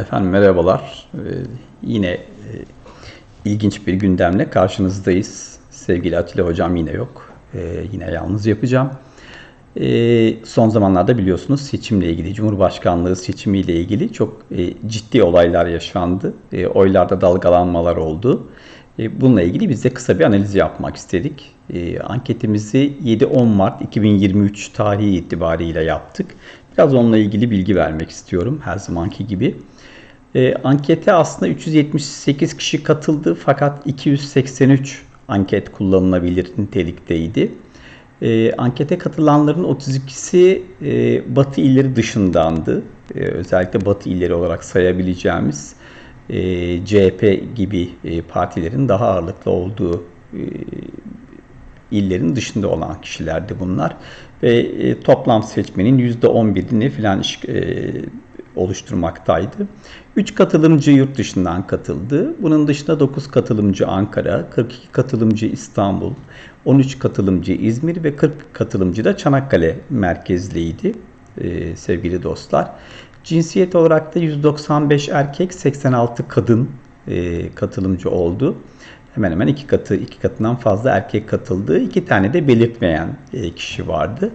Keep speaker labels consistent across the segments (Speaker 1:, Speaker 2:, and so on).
Speaker 1: Efendim merhabalar. Ee, yine e, ilginç bir gündemle karşınızdayız. Sevgili Atilla Hocam yine yok. Ee, yine yalnız yapacağım. Ee, son zamanlarda biliyorsunuz seçimle ilgili, Cumhurbaşkanlığı seçimiyle ilgili çok e, ciddi olaylar yaşandı. E, oylarda dalgalanmalar oldu. E, bununla ilgili biz de kısa bir analiz yapmak istedik. E, anketimizi 7-10 Mart 2023 tarihi itibariyle yaptık. Biraz onunla ilgili bilgi vermek istiyorum her zamanki gibi. E, ankete aslında 378 kişi katıldı fakat 283 anket kullanılabilir nitelikteydi. E, ankete katılanların 32'si e, Batı illeri dışındandı. E, özellikle Batı illeri olarak sayabileceğimiz e, CHP gibi e, partilerin daha ağırlıklı olduğu e, illerin dışında olan kişilerdi bunlar. Ve e, toplam seçmenin %11'ini filan e, oluşturmaktaydı. 3 katılımcı yurt dışından katıldı. Bunun dışında 9 katılımcı Ankara, 42 katılımcı İstanbul, 13 katılımcı İzmir ve 40 katılımcı da Çanakkale merkezliydi ee, sevgili dostlar. Cinsiyet olarak da 195 erkek, 86 kadın e, katılımcı oldu. Hemen hemen iki katı, iki katından fazla erkek katıldı. İki tane de belirtmeyen e, kişi vardı.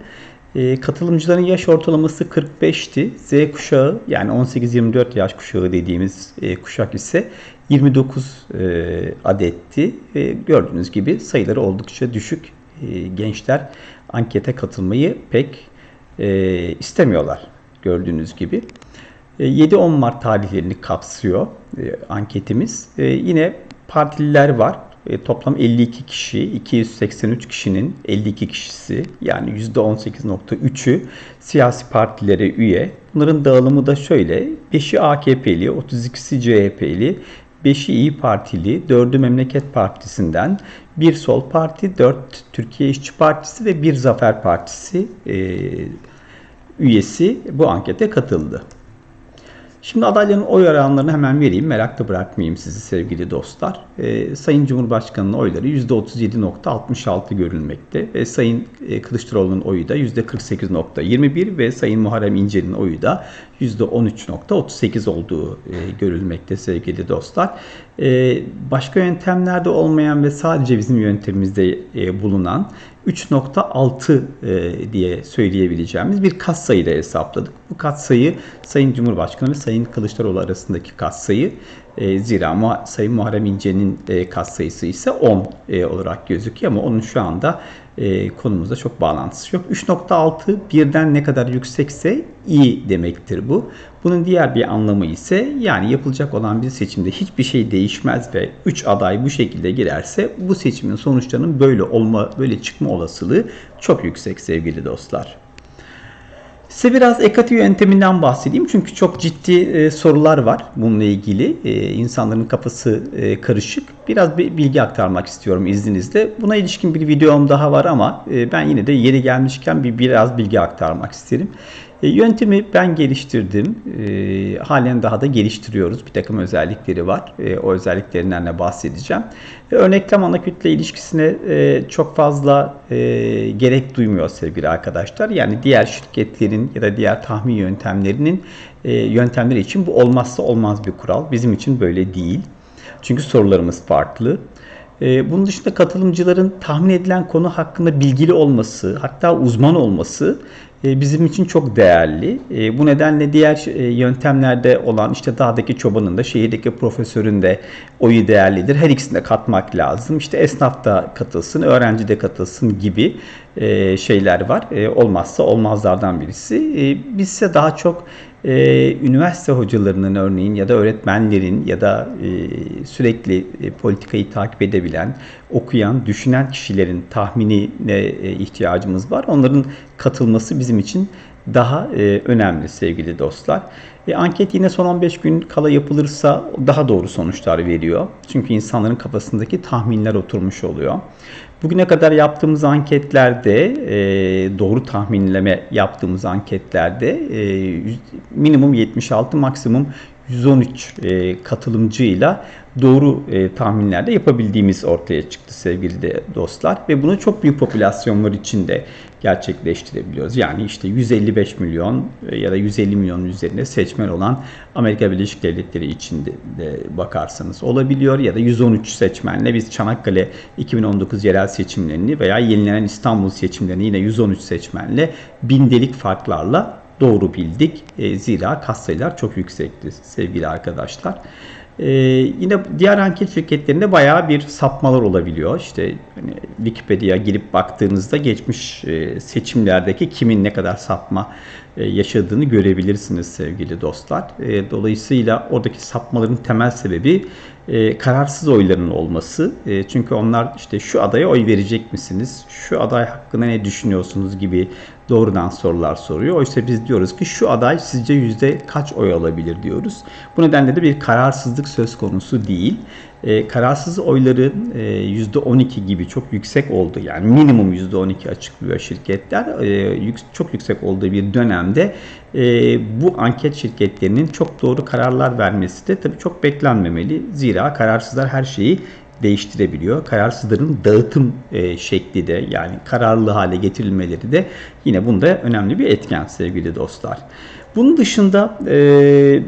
Speaker 1: E, katılımcıların yaş ortalaması 45'ti. Z kuşağı yani 18-24 yaş kuşağı dediğimiz e, kuşak ise 29 e, adetti. E, gördüğünüz gibi sayıları oldukça düşük. E, gençler ankete katılmayı pek istemiyorlar gördüğünüz gibi. 7-10 Mart tarihlerini kapsıyor anketimiz. Yine partililer var. E, toplam 52 kişi, 283 kişinin 52 kişisi yani %18.3'ü siyasi partilere üye. Bunların dağılımı da şöyle. 5'i AKP'li, 32'si CHP'li, 5'i İyi Partili, 4'ü Memleket Partisi'nden, bir Sol Parti, 4 Türkiye İşçi Partisi ve bir Zafer Partisi e, üyesi bu ankete katıldı. Şimdi adayların oy oranlarını hemen vereyim. Merakta bırakmayayım sizi sevgili dostlar. Ee, Sayın Cumhurbaşkanı'nın oyları %37.66 görülmekte. Ve Sayın e, Kılıçdaroğlu'nun oyu da %48.21 ve Sayın Muharrem İnce'nin oyu da %13.38 olduğu e, görülmekte sevgili dostlar. E, başka yöntemlerde olmayan ve sadece bizim yöntemimizde e, bulunan 3.6 e, diye söyleyebileceğimiz bir katsayı da hesapladık. Bu katsayı Sayın Cumhurbaşkanı ve Sayın Kılıçdaroğlu arasındaki katsayı e, zira Sayın Muharrem İnce'nin e, katsayısı ise 10 e, olarak gözüküyor ama onun şu anda e, konumuzda çok bağlantısı yok. 3.6 birden ne kadar yüksekse iyi demektir bu. Bunun diğer bir anlamı ise yani yapılacak olan bir seçimde hiçbir şey değişmez ve 3 aday bu şekilde girerse bu seçimin sonuçlarının böyle olma, böyle çıkma olasılığı çok yüksek sevgili dostlar. Size biraz ekati yönteminden bahsedeyim çünkü çok ciddi e, sorular var bununla ilgili. E, insanların kafası e, karışık. Biraz bir bilgi aktarmak istiyorum izninizle. Buna ilişkin bir videom daha var ama e, ben yine de yeri gelmişken bir biraz bilgi aktarmak isterim. E, yöntemi ben geliştirdim. E, halen daha da geliştiriyoruz. Bir takım özellikleri var. E, o özelliklerinden de bahsedeceğim. E, örneklem ana kütle ilişkisine çok fazla gerek duymuyor sevgili arkadaşlar. Yani diğer şirketlerin ya da diğer tahmin yöntemlerinin yöntemleri için bu olmazsa olmaz bir kural. Bizim için böyle değil. Çünkü sorularımız farklı. Bunun dışında katılımcıların tahmin edilen konu hakkında bilgili olması, hatta uzman olması bizim için çok değerli. E, bu nedenle diğer e, yöntemlerde olan işte dağdaki çobanın da şehirdeki profesörün de oyu değerlidir. Her ikisini de katmak lazım. İşte esnaf da katılsın, öğrenci de katılsın gibi şeyler var. Olmazsa olmazlardan birisi. Biz ise daha çok üniversite hocalarının örneğin ya da öğretmenlerin ya da sürekli politikayı takip edebilen, okuyan, düşünen kişilerin tahminine ihtiyacımız var. Onların katılması bizim için daha e, önemli sevgili dostlar. E, anket yine son 15 gün kala yapılırsa daha doğru sonuçlar veriyor. Çünkü insanların kafasındaki tahminler oturmuş oluyor. Bugüne kadar yaptığımız anketlerde, e, doğru tahminleme yaptığımız anketlerde e, minimum 76, maksimum 113 e, katılımcıyla doğru e, tahminler de yapabildiğimiz ortaya çıktı sevgili de dostlar. Ve bunu çok büyük popülasyonlar için de gerçekleştirebiliyoruz. Yani işte 155 milyon e, ya da 150 milyonun üzerinde seçmen olan Amerika Birleşik Devletleri için de, de bakarsanız olabiliyor. Ya da 113 seçmenle biz Çanakkale 2019 yerel seçimlerini veya yenilenen İstanbul seçimlerini yine 113 seçmenle bindelik farklarla doğru bildik. E, zira kas sayılar çok yüksekti sevgili arkadaşlar. Ee, yine diğer anket şirketlerinde bayağı bir sapmalar olabiliyor. İşte hani Wikipedia'ya girip baktığınızda geçmiş e, seçimlerdeki kimin ne kadar sapma e, yaşadığını görebilirsiniz sevgili dostlar. E, dolayısıyla oradaki sapmaların temel sebebi e, kararsız oyların olması. E, çünkü onlar işte şu adaya oy verecek misiniz? Şu aday hakkında ne düşünüyorsunuz gibi doğrudan sorular soruyor. Oysa biz diyoruz ki şu aday sizce yüzde kaç oy alabilir diyoruz. Bu nedenle de bir kararsızlık söz konusu değil. E, kararsız oyların e, yüzde 12 gibi çok yüksek oldu. Yani minimum yüzde 12 açıklıyor şirketler. E, yük, çok yüksek olduğu bir dönemde e, bu anket şirketlerinin çok doğru kararlar vermesi de tabii çok beklenmemeli. Zira kararsızlar her şeyi değiştirebiliyor. Kararsızların dağıtım e, şekli de yani kararlı hale getirilmeleri de yine bunda önemli bir etken sevgili dostlar. Bunun dışında e,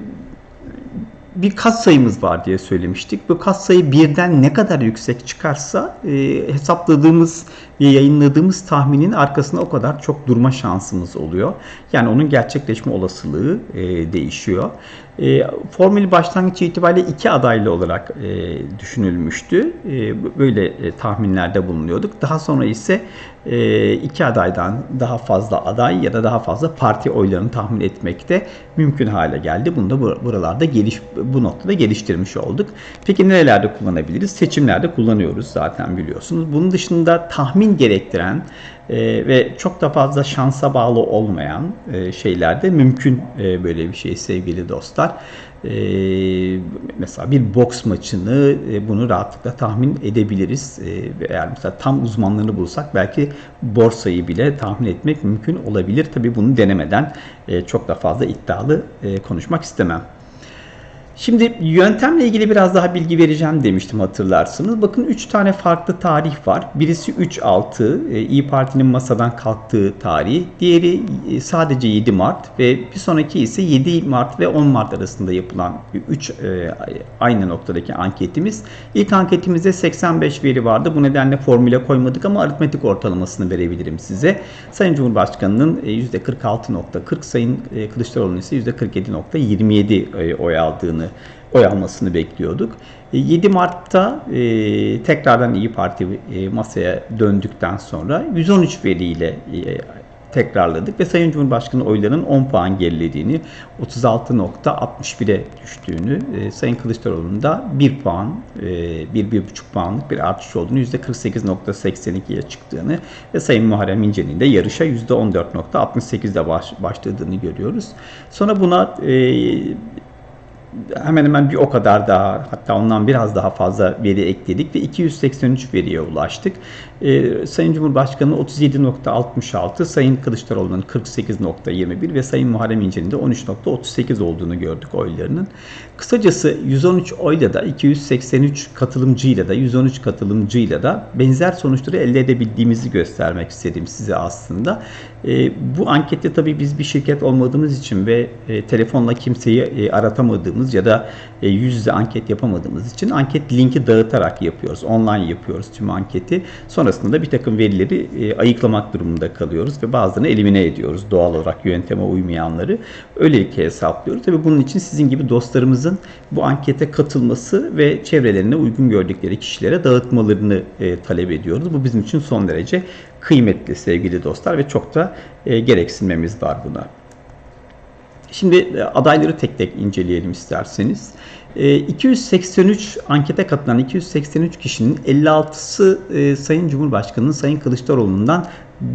Speaker 1: bir kat sayımız var diye söylemiştik. Bu kat sayı birden ne kadar yüksek çıkarsa e, hesapladığımız ve yayınladığımız tahminin arkasında o kadar çok durma şansımız oluyor. Yani onun gerçekleşme olasılığı e, değişiyor. E, formül başlangıç itibariyle iki adaylı olarak e, düşünülmüştü. E, böyle e, tahminlerde bulunuyorduk. Daha sonra ise e, iki adaydan daha fazla aday ya da daha fazla parti oylarını tahmin etmek de mümkün hale geldi. Bunu da buralarda geliş, bu noktada geliştirmiş olduk. Peki nerelerde kullanabiliriz? Seçimlerde kullanıyoruz zaten biliyorsunuz. Bunun dışında tahmin gerektiren e, ve çok da fazla şansa bağlı olmayan e, şeylerde mümkün e, böyle bir şey sevgili dostlar. E, mesela bir boks maçını e, bunu rahatlıkla tahmin edebiliriz. E, eğer mesela tam uzmanlarını bulsak belki borsayı bile tahmin etmek mümkün olabilir. Tabii bunu denemeden e, çok da fazla iddialı e, konuşmak istemem. Şimdi yöntemle ilgili biraz daha bilgi vereceğim demiştim hatırlarsınız. Bakın 3 tane farklı tarih var. Birisi 3-6 e, İyi Parti'nin masadan kalktığı tarih. Diğeri e, sadece 7 Mart ve bir sonraki ise 7 Mart ve 10 Mart arasında yapılan 3 e, aynı noktadaki anketimiz. İlk anketimizde 85 veri vardı. Bu nedenle formüle koymadık ama aritmetik ortalamasını verebilirim size. Sayın Cumhurbaşkanı'nın %46.40, Sayın Kılıçdaroğlu'nun ise %47.27 oy aldığını oy almasını bekliyorduk. 7 e, Mart'ta e, tekrardan İyi Parti e, masaya döndükten sonra 113 veriyle e, tekrarladık ve Sayın Cumhurbaşkanı oylarının 10 puan gerilediğini, 36.61'e düştüğünü, e, Sayın Kılıçdaroğlu'nun da 1 puan, e, 1-1,5 puanlık bir artış olduğunu, %48.82'ye çıktığını ve Sayın Muharrem İnce'nin de yarışa %14.68'de baş, başladığını görüyoruz. Sonra buna e, hemen hemen bir o kadar daha hatta ondan biraz daha fazla veri ekledik ve 283 veriye ulaştık. Ee, Sayın Cumhurbaşkanı 37.66, Sayın Kılıçdaroğlu'nun 48.21 ve Sayın Muharrem İnce'nin de 13.38 olduğunu gördük oylarının. Kısacası 113 oyla da 283 katılımcıyla da 113 katılımcıyla da benzer sonuçları elde edebildiğimizi göstermek istedim size aslında. E, bu ankette tabii biz bir şirket olmadığımız için ve e, telefonla kimseyi e, aratamadığımız ya da e, yüz yüze anket yapamadığımız için anket linki dağıtarak yapıyoruz. Online yapıyoruz tüm anketi. Sonrasında bir takım verileri e, ayıklamak durumunda kalıyoruz ve bazılarını elimine ediyoruz doğal olarak yönteme uymayanları. Öylelikle hesaplıyoruz. Tabii bunun için sizin gibi dostlarımızın bu ankete katılması ve çevrelerine uygun gördükleri kişilere dağıtmalarını e, talep ediyoruz. Bu bizim için son derece kıymetli sevgili dostlar ve çok da e, gereksinmemiz var buna. Şimdi e, adayları tek tek inceleyelim isterseniz. 283 e, ankete katılan 283 kişinin 56'sı e, Sayın Cumhurbaşkanı'nın Sayın Kılıçdaroğlu'ndan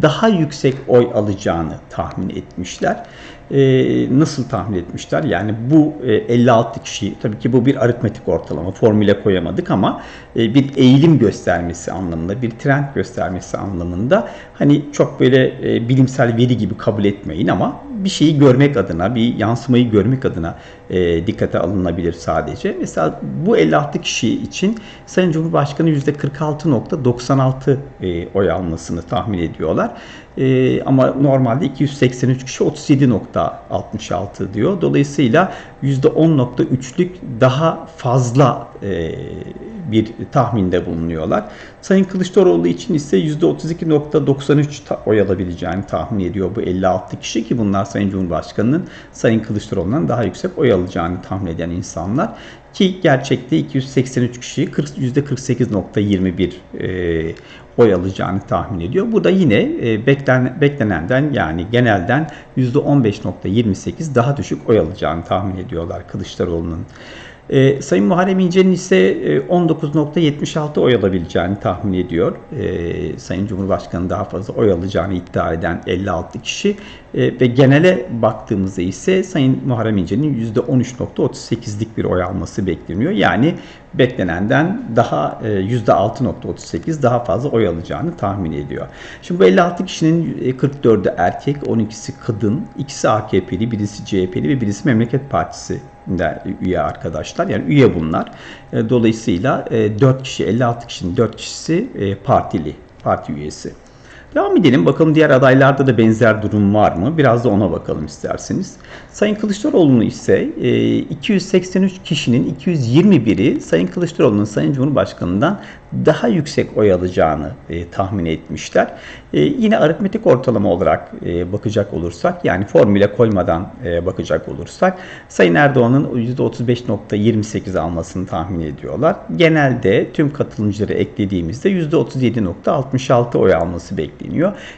Speaker 1: daha yüksek oy alacağını tahmin etmişler. Ee, nasıl tahmin etmişler? Yani bu e, 56 kişi, tabii ki bu bir aritmetik ortalama, formüle koyamadık ama e, bir eğilim göstermesi anlamında, bir trend göstermesi anlamında hani çok böyle e, bilimsel veri gibi kabul etmeyin ama bir şeyi görmek adına, bir yansımayı görmek adına e, dikkate alınabilir sadece. Mesela bu 56 kişi için Sayın Cumhurbaşkanı %46.96 e, oy almasını tahmin ediyorlar. E, ama normalde 283 kişi 37.66 diyor. Dolayısıyla %10.3'lük daha fazla e, bir tahminde bulunuyorlar. Sayın Kılıçdaroğlu için ise %32.93 ta- oy alabileceğini tahmin ediyor bu 56 kişi ki bunlar Sayın Cumhurbaşkanı'nın Sayın Kılıçdaroğlu'ndan daha yüksek oy alacağını tahmin eden insanlar. Ki gerçekte 283 kişi 40, %48.21 e, oy alacağını tahmin ediyor. Bu da yine e, beklen, beklenenden yani genelden %15.28 daha düşük oy alacağını tahmin ediyorlar Kılıçdaroğlu'nun. E, Sayın Muharrem İnce'nin ise e, 19.76 oy alabileceğini tahmin ediyor. E, Sayın Cumhurbaşkanı daha fazla oy alacağını iddia eden 56 kişi e, ve genele baktığımızda ise Sayın Muharrem İnce'nin %13.38'lik bir oy alması bekleniyor. Yani beklenenden daha e, %6.38 daha fazla oy alacağını tahmin ediyor. Şimdi bu 56 kişinin e, 44'ü erkek, 12'si kadın, ikisi AKP'li, birisi CHP'li ve birisi Memleket Partisi de üye arkadaşlar. Yani üye bunlar. E, Dolayısıyla e, 4 kişi, 56 kişinin 4 kişisi e, partili, parti üyesi. Devam edelim. Bakalım diğer adaylarda da benzer durum var mı? Biraz da ona bakalım isterseniz. Sayın Kılıçdaroğlu'nu ise e, 283 kişinin 221'i Sayın Kılıçdaroğlu'nun Sayın Cumhurbaşkanı'ndan daha yüksek oy alacağını e, tahmin etmişler. E, yine aritmetik ortalama olarak e, bakacak olursak yani formüle koymadan e, bakacak olursak Sayın Erdoğan'ın %35.28 almasını tahmin ediyorlar. Genelde tüm katılımcıları eklediğimizde %37.66 oy alması bekleniyor.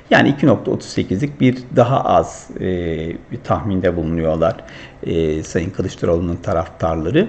Speaker 1: Yani 2.38'lik bir daha az e, bir tahminde bulunuyorlar e, Sayın Kılıçdaroğlu'nun taraftarları.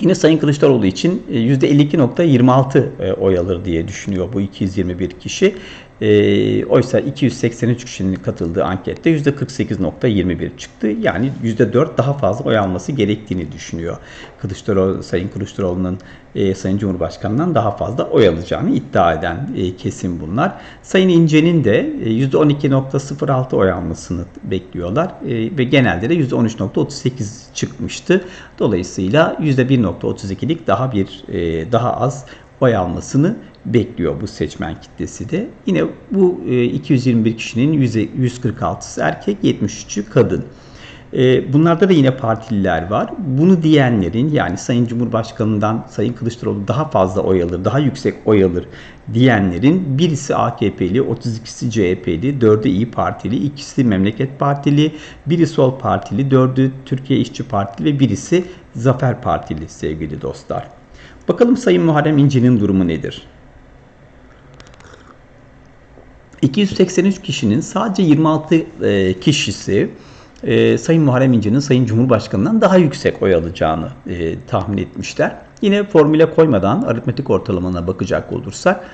Speaker 1: Yine Sayın Kılıçdaroğlu için e, %52.26 e, oy alır diye düşünüyor bu 221 kişi. E, oysa 283 kişinin katıldığı ankette %48.21 çıktı. Yani %4 daha fazla oy alması gerektiğini düşünüyor. Kılıçdaroğlu, Sayın Kılıçdaroğlu'nun e, Sayın Cumhurbaşkanı'ndan daha fazla oy alacağını iddia eden e, kesim bunlar. Sayın İnce'nin de e, %12.06 oy almasını bekliyorlar e, ve genelde de %13.38 çıkmıştı. Dolayısıyla %1.32'lik daha bir e, daha az oy almasını bekliyor bu seçmen kitlesi de. Yine bu e, 221 kişinin yüze- 146'sı erkek, 73'ü kadın. E, Bunlarda da yine partililer var. Bunu diyenlerin yani Sayın Cumhurbaşkanı'ndan Sayın Kılıçdaroğlu daha fazla oy alır, daha yüksek oy alır diyenlerin birisi AKP'li, 32'si CHP'li, 4'ü İyi Partili, ikisi Memleket Partili, biri Sol Partili, 4'ü Türkiye İşçi Partili ve birisi Zafer Partili sevgili dostlar. Bakalım Sayın Muharrem İnce'nin durumu nedir? 283 kişinin sadece 26 e, kişisi e, Sayın Muharrem İnce'nin Sayın Cumhurbaşkanı'ndan daha yüksek oy alacağını e, tahmin etmişler. Yine formüle koymadan aritmetik ortalamana bakacak olursak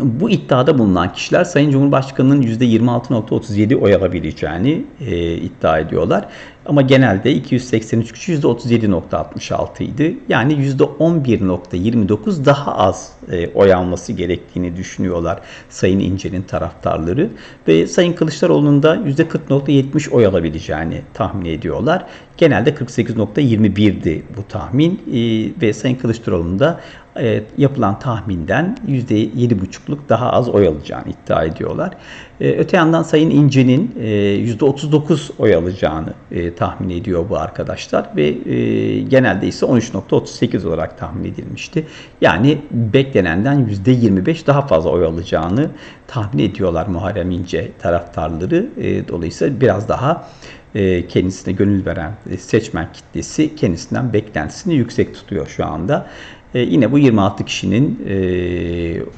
Speaker 1: bu iddiada bulunan kişiler Sayın Cumhurbaşkanı'nın %26.37 oy alabileceğini e, iddia ediyorlar. Ama genelde 283 kişi %37.66 idi. Yani %11.29 daha az e, oy alması gerektiğini düşünüyorlar Sayın İnce'nin taraftarları. Ve Sayın Kılıçdaroğlu'nun da %40.70 oy alabileceğini tahmin ediyorlar. Genelde 48.21'di bu tahmin e, ve Sayın Kılıçdaroğlu'nun da e, yapılan tahminden %7,5'luk daha az oy alacağını iddia ediyorlar. E, öte yandan Sayın İnce'nin e, %39 oy alacağını e, tahmin ediyor bu arkadaşlar ve e, genelde ise 13.38 olarak tahmin edilmişti. Yani beklenenden %25 daha fazla oy alacağını tahmin ediyorlar Muharrem İnce taraftarları. E, dolayısıyla biraz daha e, kendisine gönül veren e, seçmen kitlesi kendisinden beklentisini yüksek tutuyor şu anda. E, yine bu 26 kişinin e,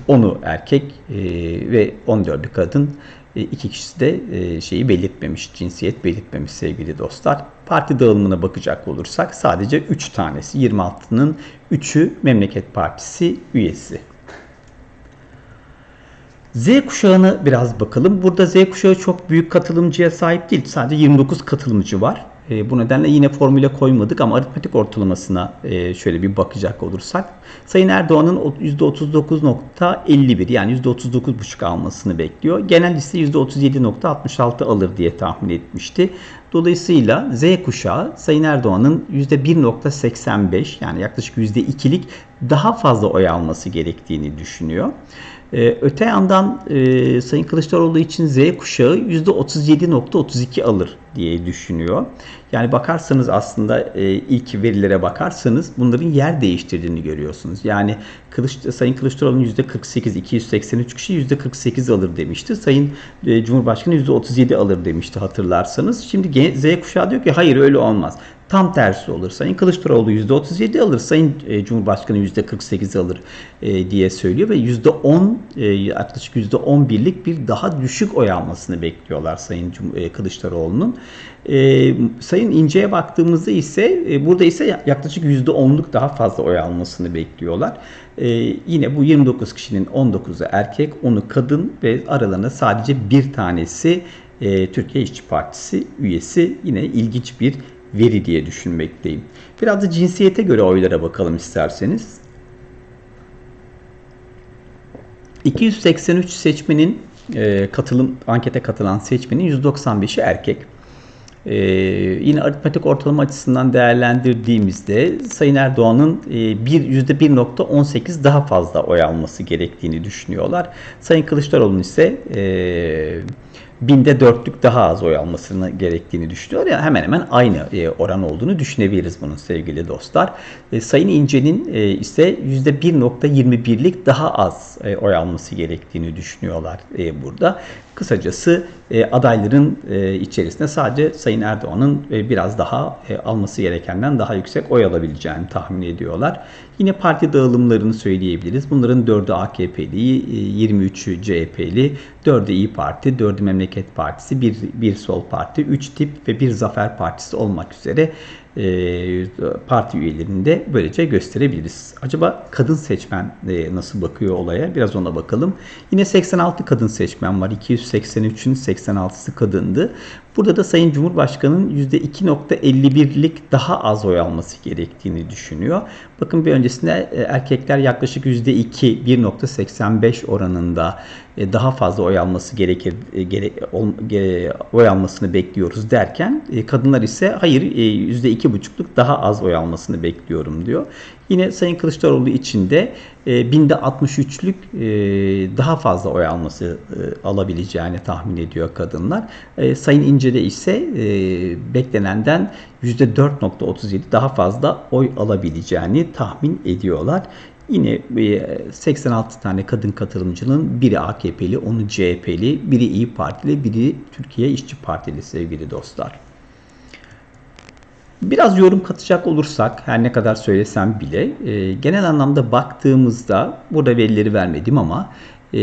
Speaker 1: 10'u erkek e, ve 14'ü kadın. E, iki kişisi de e, şeyi belirtmemiş, cinsiyet belirtmemiş sevgili dostlar. Parti dağılımına bakacak olursak sadece 3 tanesi, 26'nın 3'ü Memleket Partisi üyesi. Z kuşağına biraz bakalım. Burada Z kuşağı çok büyük katılımcıya sahip değil. Sadece 29 katılımcı var. E, bu nedenle yine formüle koymadık ama aritmetik ortalamasına e, şöyle bir bakacak olursak Sayın Erdoğan'ın %39.51 yani %39.5 almasını bekliyor. Genel liste %37.66 alır diye tahmin etmişti. Dolayısıyla Z kuşağı Sayın Erdoğan'ın %1.85 yani yaklaşık %2'lik daha fazla oy alması gerektiğini düşünüyor. Ee, öte yandan e, Sayın Kılıçdaroğlu için Z kuşağı %37.32 alır diye düşünüyor. Yani bakarsanız aslında e, ilk verilere bakarsanız bunların yer değiştirdiğini görüyorsunuz. Yani Kılıç, Sayın Kılıçdaroğlu'nun %48, 283 kişi %48 alır demişti. Sayın e, Cumhurbaşkanı %37 alır demişti hatırlarsanız. Şimdi Z kuşağı diyor ki hayır öyle olmaz. Tam tersi olur. Sayın Kılıçdaroğlu %37 alır, Sayın e, Cumhurbaşkanı %48 alır e, diye söylüyor ve %10 e, yaklaşık %11'lik bir daha düşük oy almasını bekliyorlar Sayın Kılıçdaroğlu'nun. Sayın İnce'ye baktığımızda ise burada ise yaklaşık %10'luk daha fazla oy almasını bekliyorlar. Yine bu 29 kişinin 19'u erkek, 10'u kadın ve aralarında sadece bir tanesi Türkiye İşçi Partisi üyesi. Yine ilginç bir veri diye düşünmekteyim. Biraz da cinsiyete göre oylara bakalım isterseniz. 283 seçmenin e, katılım ankete katılan seçmenin 195'i erkek. Ee, yine aritmetik ortalama açısından değerlendirdiğimizde Sayın Erdoğan'ın e, bir %1.18 daha fazla oy alması gerektiğini düşünüyorlar. Sayın Kılıçdaroğlu'nun ise e, binde dörtlük daha az oy almasını gerektiğini düşünüyor. Yani hemen hemen aynı e, oran olduğunu düşünebiliriz bunun sevgili dostlar. E, Sayın İnce'nin e, ise %1.21'lik daha az oy alması gerektiğini düşünüyorlar burada. Kısacası e, adayların e, içerisinde sadece Sayın Erdoğan'ın e, biraz daha e, alması gerekenden daha yüksek oy alabileceğini tahmin ediyorlar. Yine parti dağılımlarını söyleyebiliriz. Bunların 4'ü AKP'li, 23'ü CHP'li, 4'ü İyi Parti, 4'ü Memleket Partisi, 1, bir Sol Parti, 3 Tip ve 1 Zafer Partisi olmak üzere e, parti üyelerini de böylece gösterebiliriz. Acaba kadın seçmen e, nasıl bakıyor olaya? Biraz ona bakalım. Yine 86 kadın seçmen var. 283'ün 86'sı kadındı. Burada da Sayın Cumhurbaşkanı'nın %2.51'lik daha az oy alması gerektiğini düşünüyor. Bakın bir öncesinde e, erkekler yaklaşık %2, 1.85 oranında e, daha fazla oy alması gerekir, e, gere, oy almasını bekliyoruz derken kadınlar ise hayır %2.5'luk daha az oy almasını bekliyorum diyor. Yine Sayın Kılıçdaroğlu için de e, binde 63'lük e, daha fazla oy alması e, alabileceğini tahmin ediyor kadınlar. E, Sayın İnce'de ise e, beklenenden %4.37 daha fazla oy alabileceğini tahmin ediyorlar. Yine 86 e, tane kadın katılımcının biri AKP'li, onu CHP'li, biri İyi Partili, biri Türkiye İşçi Partili sevgili dostlar. Biraz yorum katacak olursak her ne kadar söylesem bile e, genel anlamda baktığımızda burada verileri vermedim ama e,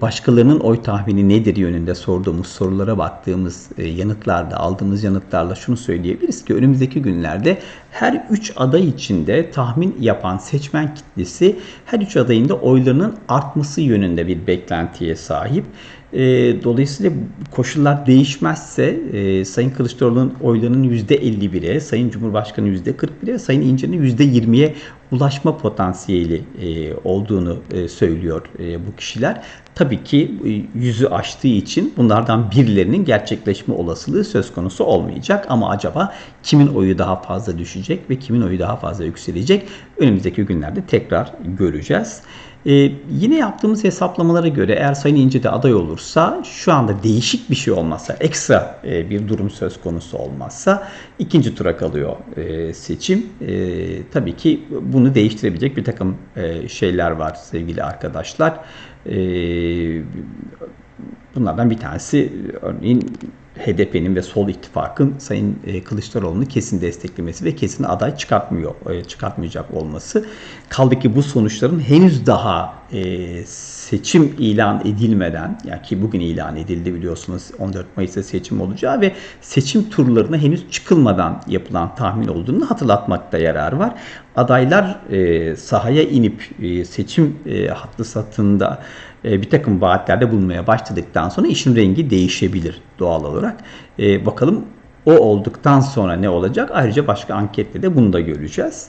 Speaker 1: başkalarının oy tahmini nedir yönünde sorduğumuz sorulara baktığımız e, yanıtlarda aldığımız yanıtlarla şunu söyleyebiliriz ki önümüzdeki günlerde her üç aday içinde tahmin yapan seçmen kitlesi her üç adayın da oylarının artması yönünde bir beklentiye sahip. E, dolayısıyla koşullar değişmezse e, Sayın Kılıçdaroğlu'nun oylarının %51'e, Sayın Cumhurbaşkanı %41'e, Sayın İnce'nin %20'ye ulaşma potansiyeli e, olduğunu e, söylüyor e, bu kişiler. Tabii ki e, yüzü aştığı için bunlardan birilerinin gerçekleşme olasılığı söz konusu olmayacak. Ama acaba kimin oyu daha fazla düşecek ve kimin oyu daha fazla yükselecek? Önümüzdeki günlerde tekrar göreceğiz. Ee, yine yaptığımız hesaplamalara göre eğer Sayın İnce de aday olursa şu anda değişik bir şey olmazsa ekstra e, bir durum söz konusu olmazsa ikinci tura kalıyor e, seçim. E, tabii ki bunu değiştirebilecek bir takım e, şeyler var sevgili arkadaşlar. E, bunlardan bir tanesi örneğin HDP'nin ve Sol İttifak'ın Sayın e, Kılıçdaroğlu'nu kesin desteklemesi ve kesin aday çıkartmıyor, e, çıkartmayacak olması. Kaldı ki bu sonuçların henüz daha e, seçim ilan edilmeden, yani ki bugün ilan edildi biliyorsunuz 14 Mayıs'ta seçim olacağı ve seçim turlarına henüz çıkılmadan yapılan tahmin olduğunu hatırlatmakta yarar var. Adaylar sahaya inip seçim hattı satında bir takım vaatlerde bulunmaya başladıktan sonra işin rengi değişebilir doğal olarak. E, bakalım O olduktan sonra ne olacak? Ayrıca başka ankette de bunu da göreceğiz.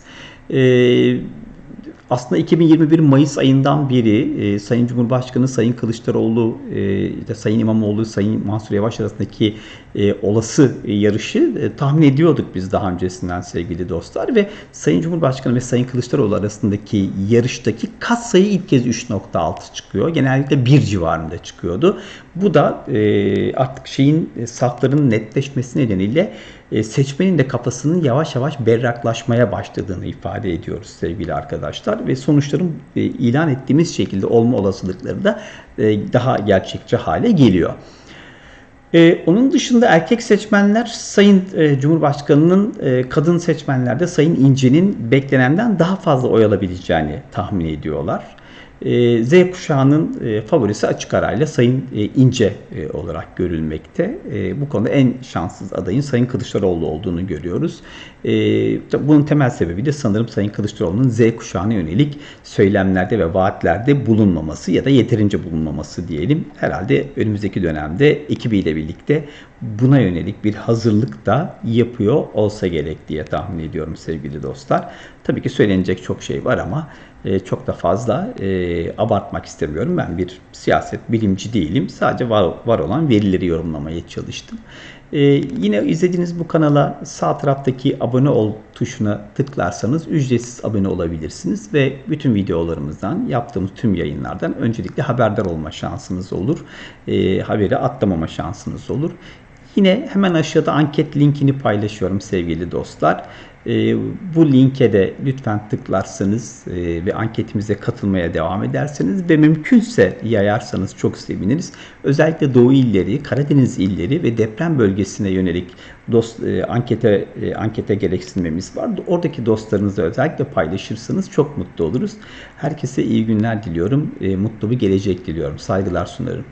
Speaker 1: Aslında 2021 Mayıs ayından beri e, Sayın Cumhurbaşkanı Sayın Kılıçdaroğlu, e, işte Sayın İmamoğlu, Sayın Mansur Yavaş arasındaki e, olası yarışı e, tahmin ediyorduk biz daha öncesinden sevgili dostlar ve Sayın Cumhurbaşkanı ve Sayın Kılıçdaroğlu arasındaki yarıştaki kat sayı ilk kez 3.6 çıkıyor. Genellikle 1 civarında çıkıyordu. Bu da e, artık şeyin e, safların netleşmesi nedeniyle e, seçmenin de kafasının yavaş yavaş berraklaşmaya başladığını ifade ediyoruz sevgili arkadaşlar ve sonuçların e, ilan ettiğimiz şekilde olma olasılıkları da e, daha gerçekçi hale geliyor. Onun dışında erkek seçmenler Sayın e, Cumhurbaşkanı'nın e, kadın seçmenlerde Sayın İnce'nin beklenenden daha fazla oy alabileceğini tahmin ediyorlar. E, Z kuşağının e, favorisi açık arayla Sayın e, İnce e, olarak görülmekte. Bu konuda en şanssız adayın Sayın Kılıçdaroğlu olduğunu görüyoruz. Bunun temel sebebi de sanırım Sayın Kılıçdaroğlu'nun Z kuşağına yönelik söylemlerde ve vaatlerde bulunmaması ya da yeterince bulunmaması diyelim. Herhalde önümüzdeki dönemde ekibiyle birlikte buna yönelik bir hazırlık da yapıyor olsa gerek diye tahmin ediyorum sevgili dostlar. Tabii ki söylenecek çok şey var ama e, çok da fazla e, abartmak istemiyorum. Ben bir siyaset bilimci değilim. Sadece var, var olan verileri yorumlamaya çalıştım. E, yine izlediğiniz bu kanala sağ taraftaki abone ol tuşuna tıklarsanız ücretsiz abone olabilirsiniz ve bütün videolarımızdan, yaptığımız tüm yayınlardan öncelikle haberdar olma şansınız olur. E, haberi atlamama şansınız olur. Yine hemen aşağıda anket linkini paylaşıyorum sevgili dostlar. E, bu linke de lütfen tıklarsanız e, ve anketimize katılmaya devam ederseniz ve mümkünse yayarsanız çok seviniriz. Özellikle Doğu illeri, Karadeniz illeri ve deprem bölgesine yönelik dost e, ankete e, ankete gereksinmemiz var. Oradaki dostlarınızla özellikle paylaşırsanız çok mutlu oluruz. Herkese iyi günler diliyorum. E, mutlu bir gelecek diliyorum. Saygılar sunarım.